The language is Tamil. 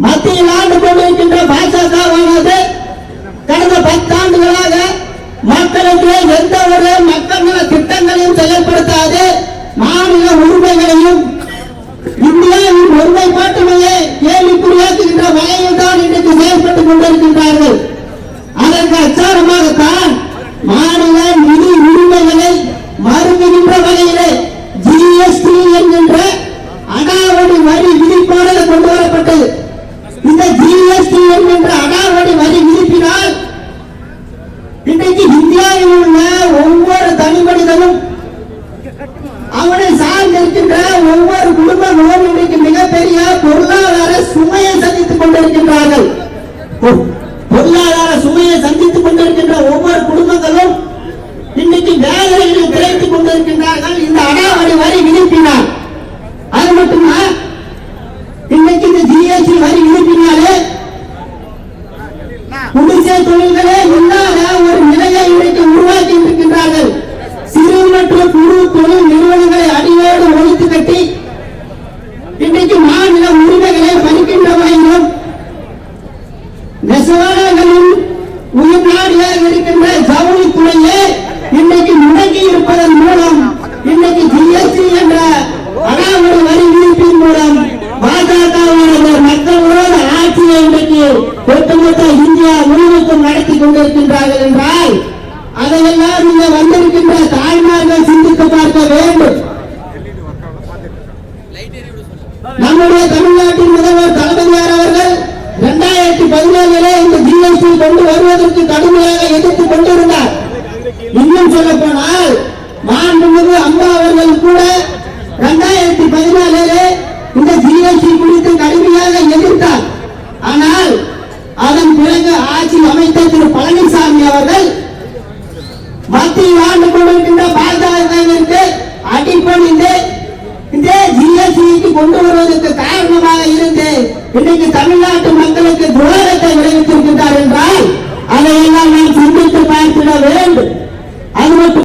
மத்தியில் ஆண்டு கொண்டிருக்கின்ற பாஜகவானது கடந்த பத்தாண்டுகளாக மக்களுக்கு எந்த ஒரு மக்கள் நல திட்டங்களையும் செயல்படுத்தாது மாநில உரிமைகளையும் இந்தியாவின் ஒருமைப்பாட்டுமையை கேள்விக்குறியாக்குகின்ற வகையில் தான் இன்றைக்கு செயல்பட்டுக் கொண்டிருக்கின்றார் அதற்கு அச்சாரமாகத்தான் மாநில நிதி உரிமைகளை மறுக்கின்ற வகையிலே ஜிஎஸ்டி என்கின்ற அடாவடி வரி விதிப்பானது கொண்டு வரப்பட்டது இந்த ஜிஎஸ்டி என்கின்ற அடாவடி வரி விதிப்பினால் இன்றைக்கு இந்தியாவில் உள்ள ஒவ்வொரு தனி மனிதனும் அவனை சார்ந்திருக்கின்ற ஒவ்வொரு குடும்பங்களும் இன்றைக்கு மிகப்பெரிய பொருளாதார சுமையை சந்தித்துக் கொண்டிருக்கின்றார்கள். பொருளாதார சுமையை சந்தித்துக் கொண்டிருக்கின்ற ஒவ்வொரு குடும்பங்களும் இன்னைக்கு வேலைகளில் கிடைத்துக் கொண்டிருக்கின்றார்கள். இந்த அடாவடி வரி விதிப்பினால். அது மட்டுமா இன்னைக்கு இந்த ஜிஎஸ்டி வரி விதிப்பினாலே குடிசை தொழில்களே ஒட்டுமொத்த இந்தியா முழுவதும் நடத்தி கொண்டிருக்கின்றார்கள் என்றால் அதையெல்லாம் இங்க வந்திருக்கின்ற தாய்மார்கள் சிந்தித்து பார்க்க வேண்டும். நம்முடைய தமிழ்நாட்டின் முதல்வர் தளபதியார் அவர்கள் இரண்டாயிரத்தி பதினேழிலே இந்த ஜிஎஸ்டி கொண்டு வருவதற்கு கடுமையாக எதிர்த்து கொண்டிருந்தார். இன்னும் சொல்ல போனால் மாண்புமிகு அம்மா அவர்கள் கூட இரண்டாயிரத்தி பதினாலிலே இந்த ஜிஎஸ்டி குறித்து கடுமையாக எதிர்த்தார். ஆனால் அதன் பிறகு ஆட்சி அமைத்த திரு பழனிசாமி அவர்கள் மத்தியில் ஆண்டு கொண்டிருக்கின்ற பாஜகவிற்கு அடிப்பணிந்து இந்த ஜிஎஸ்டிக்கு கொண்டு வருவதற்கு காரணமாக இருந்து இன்னைக்கு தமிழ்நாட்டு மக்களுக்கு துரோகத்தை விளைவித்திருக்கின்றார் என்றால்